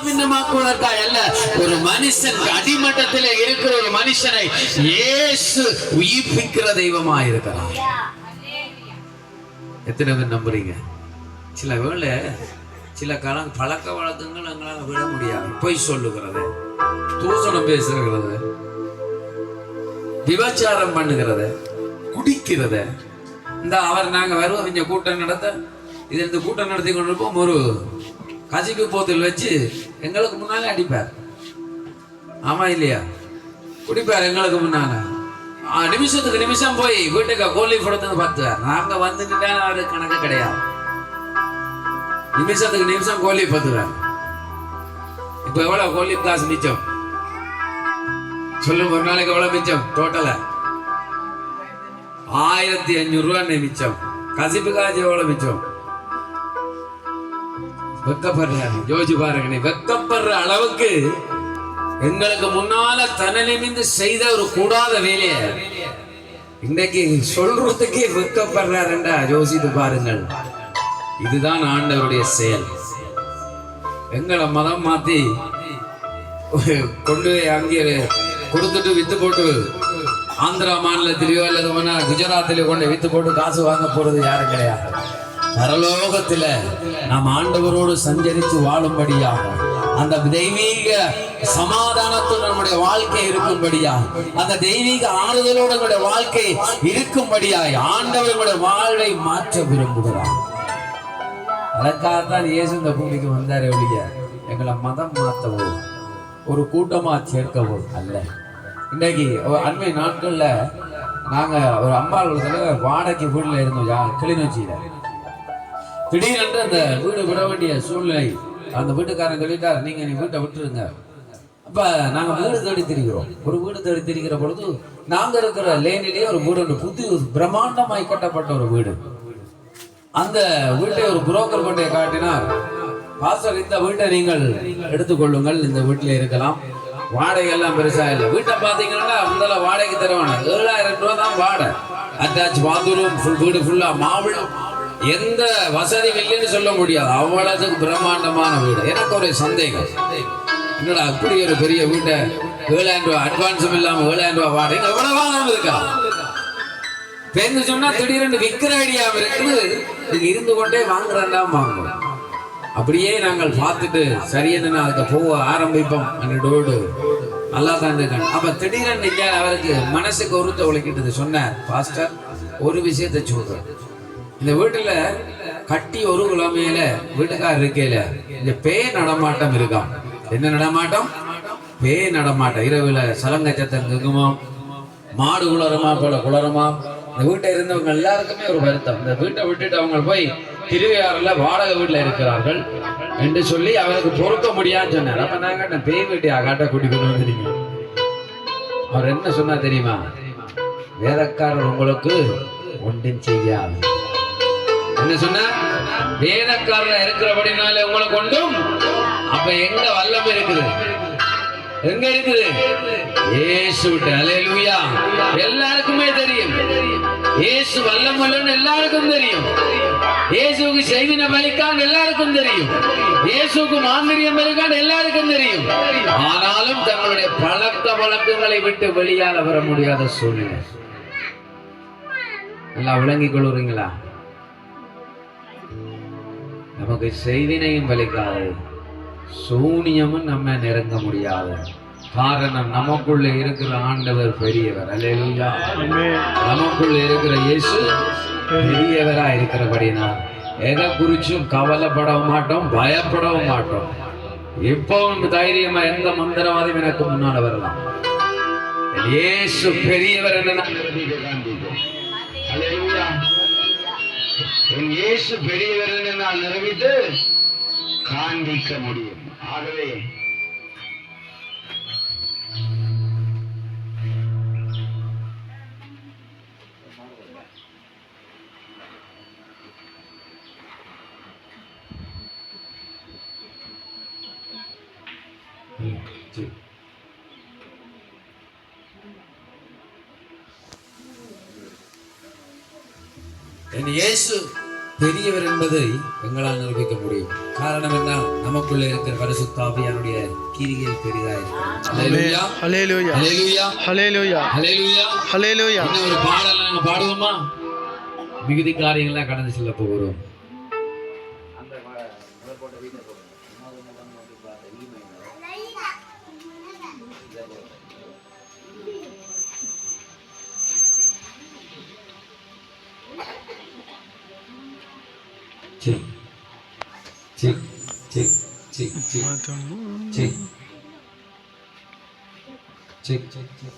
சின்னாபின்னமாக்குவதற்காக அல்ல. ஒரு மனுஷன் அடிமட்டத்தில் இருக்கிற ஒரு மனுஷனை இயேசு உயிர்ப்பிக்கிற தெய்வமா இருக்கிறார். எத்தனை பேர் நம்புறீங்க? சில வேளை சில காலம் பழக்க வழக்கங்கள் எங்களால் விட முடியாது. பொய் சொல்லுகிறது. தூசணம் பேசுகிறது. விபச்சாரம் பண்ணுகிறத. குடிக்கிறத. இந்த அவர் நாங்க வருவோம். இங்கே கூட்டம் நடத்த. இது இந்த கூட்டம் நடத்தி கொண்டிருப்போம். ஒரு கசிப்பு போத்தில் வச்சு எங்களுக்கு முன்னாலே அடிப்பார். ஆமா இல்லையா? குடிப்பார் எங்களுக்கு முன்னால. நிமிஷத்துக்கு நிமிஷம் போய் வீட்டுக்கு கோழி படத்தை பார்த்துவார். நாங்க வந்துட்டா அவரு கணக்கு கிடையாது. நிமிஷத்துக்கு நிமிஷம் கோழி பார்த்துவார் இப்ப எவ்வளவு கோழி காசு மிச்சம்? சொல்லுங்க ஒரு நாளைக்கு எவ்வளவு மிச்சம்? டோட்டலா ஆயிரத்தி அஞ்சூறு ரூபாய் மிச்சம். கசிப்பு காசு எவ்வளவு மிச்சம்? வெக்கப்படுறாரு. யோசிச்சு பாருங்க வெக்கப்படுற அளவுக்கு எங்களுக்கு முன்னால தன்னை நிமிந்து செய்த ஒரு கூடாத வேலைய இன்றைக்கு சொல்றதுக்கே வெக்கப்படுறாருண்டா. யோசித்து பாருங்கள். இதுதான் ஆண்டவருடைய செயல். எங்களை மதம் மாத்தி கொண்டு போய் அங்கே கொடுத்துட்டு வித்து போட்டு ஆந்திரா மாநிலத்திலேயோ அல்லது குஜராத்திலேயோ கொண்டு வித்து போட்டு காசு வாங்க போறது யாரும் கிடையாது பரலோகத்துல நாம் ஆண்டவரோடு சஞ்சரித்து வாழும்படியாக அந்த தெய்வீக சமாதானத்தோடு நம்முடைய வாழ்க்கை இருக்கும்படியா அந்த தெய்வீக ஆறுதலோடு நம்முடைய வாழ்க்கை இருக்கும்படியாய் ஆண்டவர்களுடைய வாழ்வை மாற்ற விரும்புகிறார். அதற்காகத்தான் இயேசு இந்த பூமிக்கு வந்தாரே ஒழிய எங்களை மதம் மாற்றவோ ஒரு கூட்டமா சேர்க்கவோ அல்ல. இன்னைக்கு ஒரு அண்மை நாட்கள்ல நாங்க ஒரு அம்பாள் வாடகை வீட்டுல இருந்தோம் யா கிளிநொச்சியில. திடீரென்று அந்த வீடு விட வேண்டிய சூழ்நிலை அந்த வீட்டுக்காரன் சொல்லிட்டார் நீங்க நீ வீட்டை விட்டுருங்க. அப்ப நாங்க வீடு தேடி திரிகிறோம். ஒரு வீடு தேடி திரிக்கிற பொழுது நாங்க இருக்கிற லேனிலே ஒரு வீடு ஒன்று புது பிரம்மாண்டமாய் கட்டப்பட்ட ஒரு வீடு. அந்த வீட்டை ஒரு புரோக்கர் கொண்டே காட்டினார் பாஸ்டர் இந்த வீட்டை நீங்கள் எடுத்துக்கொள்ளுங்கள் இந்த வீட்டில் இருக்கலாம். வாடகை எல்லாம் பெருசா இல்லை. வீட்டை பார்த்தீங்கன்னா முதல்ல வாடகைக்கு தருவாங்க. ஏழாயிரம் ரூபா தான் வாடகை. அட்டாச் பாத்ரூம் ஃபுல் வீடு ஃபுல்லா மாவிளம் எந்த வசதி இல்லைன்னு சொல்ல முடியாது. அவ்வளவுக்கு பிரம்மாண்டமான வீடு. எனக்கு ஒரு சந்தேகம். என்னடா அப்படி ஒரு பெரிய வீட்டை ஏழாயிரம் ரூபாய் அட்வான்ஸும் இல்லாம ஏழாயிரம் ரூபாய் வாடகை எவ்வளவு வாங்காம இருக்கா? தெரிஞ்சு சொன்னா திடீரென்று விற்கிற ஐடியா இருக்குது. இருந்து கொண்டே வாங்குறதெல்லாம் வாங்குவோம் அப்படியே நாங்கள் பார்த்துட்டு சரியான அதுக்கு போக ஆரம்பிப்போம். அன்னோடு நல்லா தான் இருக்காங்க அப்ப திடீரென்று அவருக்கு மனசுக்கு ஒருத்த உழைக்கிட்டது சொன்னார். பாஸ்டர் ஒரு விஷயத்தை சொல்றேன். இந்த வீட்டுல கட்டி ஒரு குழமையில வீட்டுக்கார் இருக்கையில இந்த பேய் நடமாட்டம் இருக்காம். என்ன நடமாட்டம்? பேய் நடமாட்டம். இரவுல சலங்கச்சத்தம் இருக்குமா மாடு குளரமா போல குளரமா இந்த வீட்டை இருந்தவங்க எல்லாருக்குமே ஒரு வருத்தம். இந்த வீட்டை விட்டுட்டு அவங்க போய் திருவையாறுல வாடகை வீட்டில் இருக்கிறார்கள் என்று சொல்லி அவருக்கு பொறுக்க முடியாதுன்னு சொன்னார். அப்ப நாங்க பேய் வீட்டை அகாட்ட கூட்டி கொண்டு வந்துருங்க அவர் என்ன சொன்னா தெரியுமா? வேதக்காரர் உங்களுக்கு ஒன்றும் செய்யாது. என்ன சொன்ன வேதக்காரர் இருக்கிறபடினால உங்களை கொண்டும் அப்ப எங்க வல்லம் இருக்குது? எங்க இருக்குது? ஏசு விட்டு. அலையலுயா எல்லாருக்குமே தெரியும். ஏசு வல்லம் வல்லன்னு எல்லாருக்கும் தெரியும். ஏசுக்கு செய்தின பலிக்கான் எல்லாருக்கும் தெரியும். இயேசுவுக்கு மாந்திரியம் பலிக்கான் எல்லாருக்கும் தெரியும். ஆனாலும் தங்களுடைய பழக்க வழக்கங்களை விட்டு வெளியால வர முடியாத சூழ்நிலை. நல்லா விளங்கிக் கொள்ளுறீங்களா? நமக்கு செய்தினையும் வலிக்காது சூனியமும் நம்ம நெருங்க முடியாது. காரணம் நமக்குள்ள இருக்கிற ஆண்டவர் பெரியவர். அல்லா நமக்குள்ள இருக்கிற இயேசு பெரியவரா இருக்கிறபடினா எதை குறிச்சும் கவலைப்படவும் மாட்டோம் பயப்படவும் மாட்டோம். இப்போ தைரியமா எந்த மந்திரவாதம் எனக்கு முன்னால வரலாம். இயேசு பெரியவர் என்று என் இயேசு பெரியவர் நான் நிரூபித்து காண்பிக்க முடியும். ஆகவே இயேசு பெரியவர் என்பதை எங்களால் நிரூபிக்க முடியும். காரணம் என்ன? நமக்குள்ள இருக்கிற பரிசுத்தாவியானுடைய கிரியை பெரிதா இருக்கிறது ஒரு பாடல் நாங்க பாடுவோமா? மிகுதி காரியங்கள்லாம் கடந்து செல்ல போகிறோம். ঠিক ঠিক ঠিক ঠিক ঠিক ঠিক ঠিক ঠিক